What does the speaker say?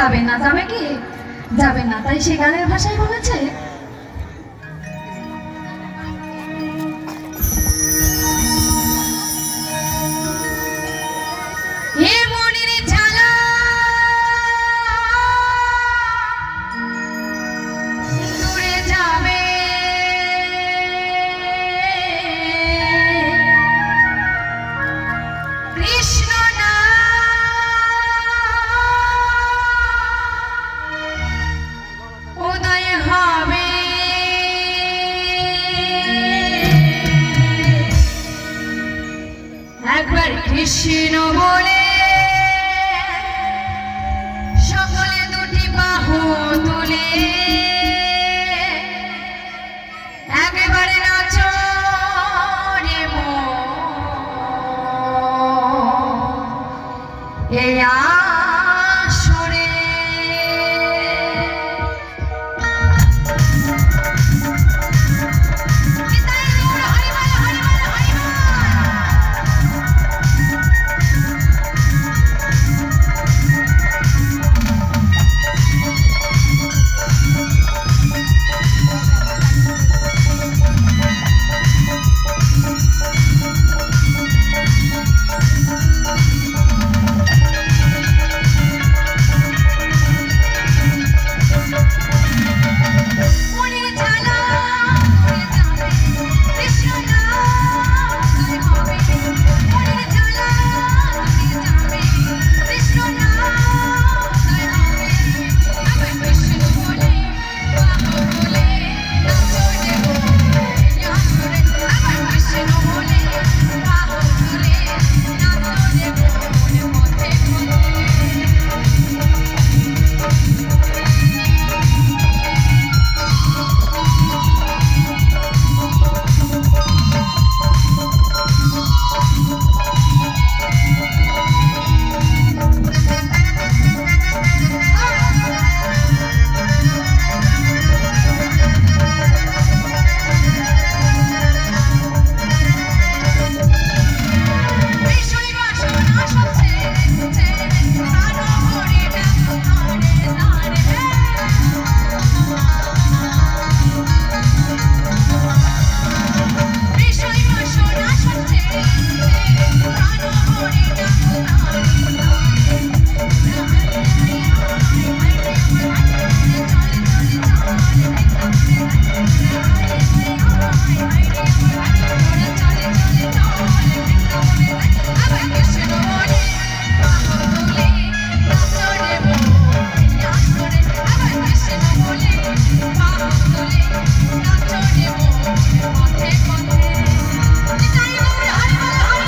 যাবে না যাবে কি? যাবে না। তাই সে গানের ভাষায় বলেছে বিষ্ণু বলে সকলে দুটি বাহু তুলে। একেবারে নাচরে মো এই